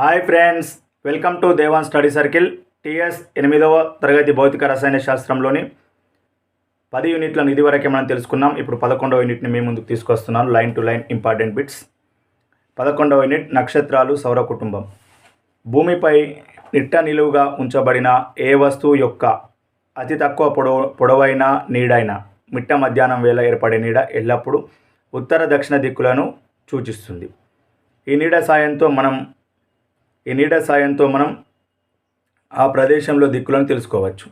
Hi friends welcome to Devan study circle TS ఎనిమిదవ తరగతి భౌతిక రసాయన శాస్త్రంలోని పది యూనిట్లను ఇదివరకే మనం తెలుసుకున్నాం. ఇప్పుడు పదకొండవ యూనిట్ని మీ ముందుకు తీసుకొస్తున్నాను. Line to line important bits పదకొండవ యూనిట్ నక్షత్రాలు సౌర కుటుంబం. భూమిపై నిట్ట నిలువుగా ఉంచబడిన ఏ వస్తువు యొక్క అతి తక్కువ పొడవు పొడవైన నీడైన మిట్ట మధ్యాహ్నం వేళ ఏర్పడే నీడ ఎల్లప్పుడూ ఉత్తర దక్షిణ దిక్కులను సూచిస్తుంది. ఈ నీడ సాయంతో మనం ఈ నీడ సాయంతో మనం ఆ ప్రదేశంలో దిక్కులను తెలుసుకోవచ్చు.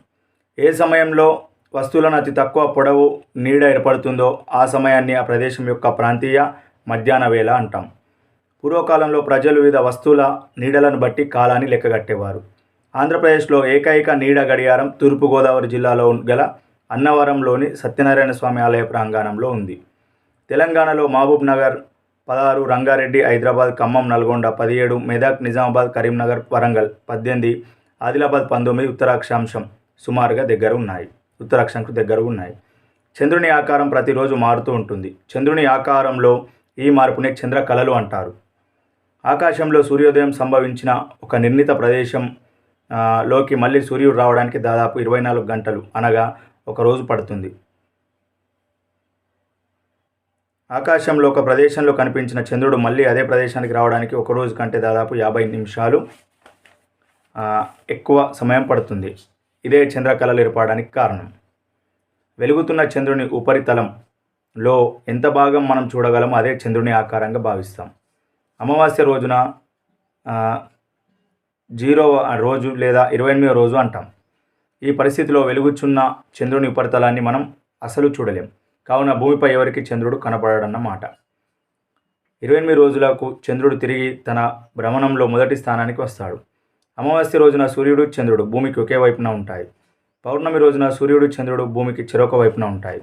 ఏ సమయంలో వస్తువులను అతి తక్కువ పొడవు నీడ ఏర్పడుతుందో ఆ సమయాన్ని ఆ ప్రదేశం యొక్క ప్రాంతీయ మధ్యాహ్న వేళ అంటాం. పూర్వకాలంలో ప్రజలు వివిధ వస్తువుల నీడలను బట్టి కాలాన్ని లెక్కగట్టేవారు. ఆంధ్రప్రదేశ్లో ఏకైక నీడ గడియారం తూర్పుగోదావరి జిల్లాలో గల అన్నవరంలోని సత్యనారాయణ స్వామి ఆలయ ప్రాంగణంలో ఉంది. తెలంగాణలో మహబూబ్ నగర్ పదహారు రంగారెడ్డి హైదరాబాద్ ఖమ్మం నల్గొండ పదిహేడు మెదక్ నిజామాబాద్ కరీంనగర్ వరంగల్ పద్దెనిమిది ఆదిలాబాద్ పంతొమ్మిది ఉత్తరాక్షాంశం సుమారుగా దగ్గర ఉన్నాయి. ఉత్తరాక్షాంశం దగ్గర ఉన్నాయి. చంద్రుని ఆకారం ప్రతిరోజు మారుతూ ఉంటుంది. చంద్రుని ఆకారంలో ఈ మార్పునే చంద్ర కళలు అంటారు. ఆకాశంలో సూర్యోదయం సంభవించిన ఒక నిర్ణీత ప్రదేశం లోకి మళ్ళీ సూర్యుడు రావడానికి దాదాపు ఇరవై నాలుగు గంటలు అనగా ఒక రోజు పడుతుంది. ఆకాశంలో ఒక ప్రదేశంలో కనిపించిన చంద్రుడు మళ్ళీ అదే ప్రదేశానికి రావడానికి ఒక రోజు కంటే దాదాపు యాభై నిమిషాలు ఎక్కువ సమయం పడుతుంది. ఇదే చంద్రకళలు ఏర్పడడానికి కారణం. వెలుగుతున్న చంద్రుని ఉపరితలంలో ఎంత భాగం మనం చూడగలమో అదే చంద్రుని ఆకారంగా భావిస్తాం. అమావాస్య రోజున జీరో రోజు లేదా ఇరవై ఎనిమిదో రోజు అంటాం. ఈ పరిస్థితిలో వెలుగుచున్న చంద్రుని ఉపరితలాన్ని మనం అసలు చూడలేం. కావున భూమిపై ఎవరికి చంద్రుడు కనపడడన్నమాట ఇరవై ఎనిమిది రోజులకు చంద్రుడు తిరిగి తన భ్రమణంలో మొదటి స్థానానికి వస్తాడు. అమావాస్య రోజున సూర్యుడు చంద్రుడు భూమికి ఒకే వైపున ఉంటాయి. పౌర్ణమి రోజున సూర్యుడు చంద్రుడు భూమికి చెరొక వైపున ఉంటాయి.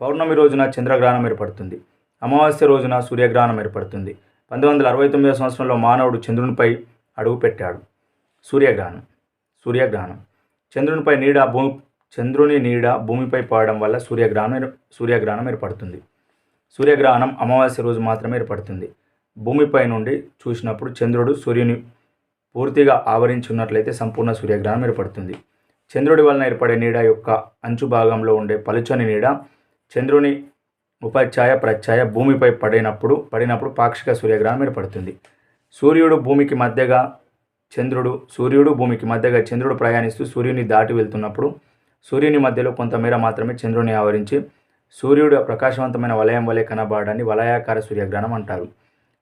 పౌర్ణమి రోజున చంద్రగ్రహణం ఏర్పడుతుంది. అమావాస్య రోజున సూర్యగ్రహణం ఏర్పడుతుంది. పంతొమ్మిది వందల అరవై తొమ్మిదో సంవత్సరంలో మానవుడు చంద్రునిపై అడుగు పెట్టాడు. సూర్యగ్రహణం సూర్యగ్రహణం. చంద్రునిపై నీడ భూమి చంద్రుని నీడ భూమిపై పడడం వల్ల సూర్యగ్రహణం సూర్యగ్రహణం ఏర్పడుతుంది. సూర్యగ్రహణం అమావాస్య రోజు మాత్రమే ఏర్పడుతుంది. భూమిపై నుండి చూసినప్పుడు చంద్రుడు సూర్యుని పూర్తిగా ఆవరించి ఉన్నట్లయితే సంపూర్ణ సూర్యగ్రహణం ఏర్పడుతుంది. చంద్రుడి వలన ఏర్పడే నీడ యొక్క అంచు భాగంలో ఉండే పలుచని నీడ చంద్రుని ఉపఛాయ ప్రఛాయ భూమిపై పడినప్పుడు పడినప్పుడు పాక్షిక సూర్యగ్రహణం ఏర్పడుతుంది. సూర్యుడు భూమికి మధ్యగా చంద్రుడు సూర్యుడు భూమికి మధ్యగా చంద్రుడు ప్రయాణిస్తూ సూర్యుని దాటి వెళ్తున్నప్పుడు సూర్యుని మధ్యలో కొంతమేర మాత్రమే చంద్రుని ఆవరించి సూర్యుడు ప్రకాశవంతమైన వలయం వలె కనబడడాన్ని వలయాకార సూర్యగ్రహణం అంటారు.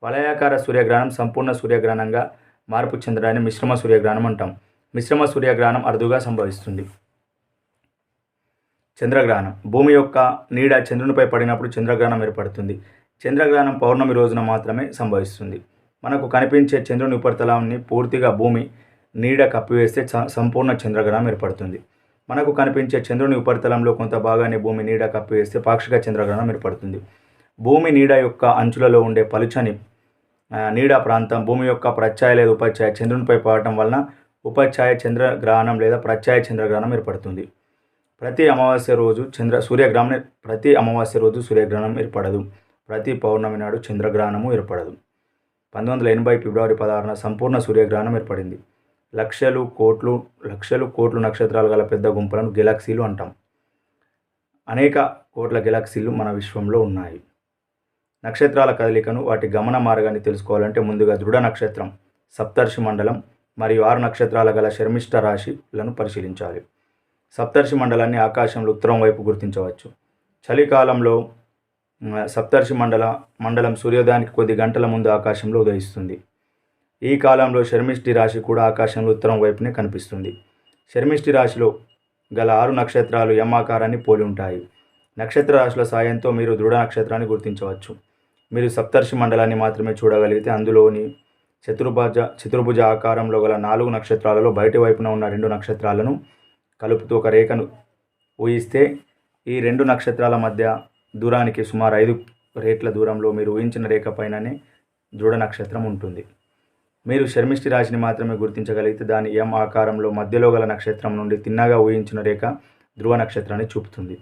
వలయాకార సూర్యగ్రహణం సంపూర్ణ సూర్యగ్రహణంగా మార్పు చెందడాన్ని మిశ్రమ సూర్యగ్రహణం అంటాం. మిశ్రమ సూర్యగ్రహణం అరుదుగా సంభవిస్తుంది. చంద్రగ్రహణం. భూమి యొక్క నీడ చంద్రునిపై పడినప్పుడు చంద్రగ్రహణం ఏర్పడుతుంది. చంద్రగ్రహణం పౌర్ణమి రోజున మాత్రమే సంభవిస్తుంది. మనకు కనిపించే చంద్రుని ఉపరితలాన్ని పూర్తిగా భూమి నీడ కప్పివేస్తే చ- సంపూర్ణ చంద్రగ్రహణం ఏర్పడుతుంది. మనకు కనిపించే చంద్రుని ఉపరితలంలో కొంత భాగాన్ని భూమి నీడ కప్పివేస్తే పాక్షిక చంద్రగ్రహణం ఏర్పడుతుంది. భూమి నీడ యొక్క అంచులలో ఉండే పలుచని నీడ ప్రాంతం భూమి యొక్క ప్రత్యాయ లేదా ఉపఛాయ చంద్రునిపై పడటం వలన ఉపఛాయ చంద్రగ్రహణం లేదా ప్రత్యాయ చంద్రగ్రహణం ఏర్పడుతుంది. ప్రతి అమావాస్య రోజు చంద్ర సూర్యగ్రహణం ప్రతి అమావాస్య రోజు సూర్యగ్రహణం ఏర్పడదు. ప్రతి పౌర్ణమి నాడు చంద్రగ్రహణము ఏర్పడదు. పంతొమ్మిది వందల ఎనభై ఫిబ్రవరి పదహారున సంపూర్ణ సూర్యగ్రహణం ఏర్పడింది. లక్షలు కోట్లు లక్షలు కోట్లు నక్షత్రాలు గల పెద్ద గుంపులను గెలాక్సీలు అంటాం. అనేక కోట్ల గెలాక్సీలు మన విశ్వంలో ఉన్నాయి. నక్షత్రాల కదలికను వాటి గమన మార్గాన్ని తెలుసుకోవాలంటే ముందుగా దృఢ నక్షత్రం సప్తర్షి మండలం మరియు ఆరు నక్షత్రాల గల శర్మిష్ట రాశిలను పరిశీలించాలి. సప్తర్షి మండలాన్ని ఆకాశంలో ఉత్తరం వైపు గుర్తించవచ్చు. చలికాలంలో సప్తర్షి మండల మండలం సూర్యోదయానికి కొద్ది గంటల ముందు ఆకాశంలో ఉదయిస్తుంది. ఈ కాలంలో శర్మిష్ఠి రాశి కూడా ఆకాశంలో ఉత్తరం వైపునే కనిపిస్తుంది. శర్మిష్ఠి రాశిలో గల ఆరు నక్షత్రాలు యమాకారాన్ని పోలి ఉంటాయి. నక్షత్ర రాశుల సాయంతో మీరు దృఢ నక్షత్రాన్ని గుర్తించవచ్చు. మీరు సప్తర్షి మండలాన్ని మాత్రమే చూడగలిగితే అందులోని చతుర్భుజ చతుర్భుజ ఆకారంలో గల నాలుగు నక్షత్రాలలో బయటి వైపున ఉన్న రెండు నక్షత్రాలను కలుపుతూ ఒక రేఖను ఊహిస్తే ఈ రెండు నక్షత్రాల మధ్య దూరానికి సుమారు ఐదు రేట్ల దూరంలో మీరు ఊహించిన రేఖ పైననే దృఢ నక్షత్రం ఉంటుంది. మీరు శర్మిష్టి రాశిని మాత్రమే గుర్తించగలిగితే దాని ఎం ఆకారంలో మధ్యలో గల నక్షత్రం నుండి తిన్నగా ఊహించిన రేఖ ధ్రువ నక్షత్రాన్ని చూపుతుంది.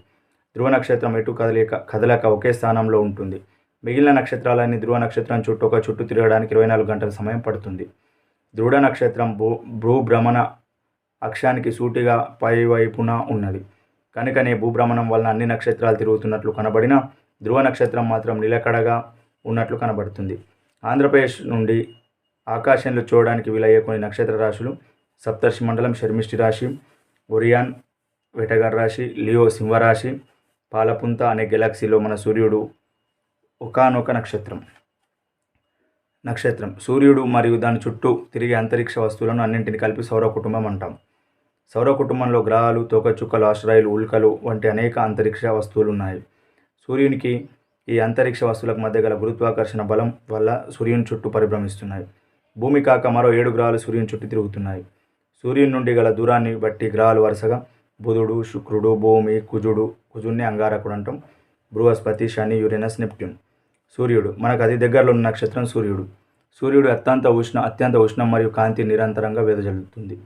ధ్రువ నక్షత్రం ఎటు కదలేక కదలక ఒకే స్థానంలో ఉంటుంది. మిగిలిన నక్షత్రాలన్నీ ధ్రువ నక్షత్రం చుట్టూ ఒక చుట్టూ తిరగడానికి ఇరవై నాలుగు గంటల సమయం పడుతుంది. దృఢ నక్షత్రం భూ భూభ్రమణ అక్షానికి సూటిగా పైవైపున ఉన్నది. కనుకనే భూభ్రమణం వలన అన్ని నక్షత్రాలు తిరుగుతున్నట్లు కనబడిన ధ్రువ నక్షత్రం మాత్రం నిలకడగా ఉన్నట్లు కనబడుతుంది. ఆంధ్రప్రదేశ్ నుండి ఆకాశంలో చూడడానికి వీలయ్యే కొన్ని నక్షత్ర రాశులు సప్తర్షి మండలం శర్మిష్టి రాశి ఒరియాన్ వెటగర్ రాశి లియో సింహరాశి పాలపుంత అనే గెలాక్సీలో మన సూర్యుడు ఒకానొక నక్షత్రం. నక్షత్రం. సూర్యుడు మరియు దాని చుట్టూ తిరిగే అంతరిక్ష వస్తువులను అన్నింటిని కలిపి సౌర కుటుంబం అంటాం. సౌర కుటుంబంలో గ్రహాలు తోకచుక్కలు ఆశ్రయాలు ఉల్కలు వంటి అనేక అంతరిక్ష వస్తువులు ఉన్నాయి సూర్యునికి ఈ అంతరిక్ష వస్తువులకు మధ్య గల గురుత్వాకర్షణ బలం వల్ల సూర్యుని చుట్టూ పరిభ్రమిస్తున్నాయి. భూమి కాక మరో ఏడు గ్రహాలు సూర్యుని చుట్టూ తిరుగుతున్నాయి. సూర్యుని నుండి గల దూరాన్ని బట్టి గ్రహాలు వరుసగా బుధుడు శుక్రుడు భూమి కుజుడు కుజుణ్ణి అంగారకుడు అంటాం. బృహస్పతి శని యురేనస్ నెప్ట్యూన్. సూర్యుడు మనకు అతి దగ్గరలో ఉన్న నక్షత్రం సూర్యుడు. సూర్యుడు అత్యంత ఉష్ణ అత్యంత ఉష్ణం మరియు కాంతి నిరంతరంగా వెదజల్లుతుంది.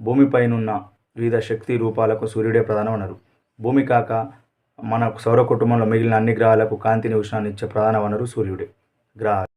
భూమిపైనున్న వివిధ శక్తి రూపాలకు సూర్యుడే ప్రధాన వనరు భూమి కాక మన సౌర కుటుంబంలో మిగిలిన అన్ని గ్రహాలకు కాంతిని ఉష్ణాన్ని ఇచ్చే ప్రధాన వనరు సూర్యుడే. గ్రహాలు.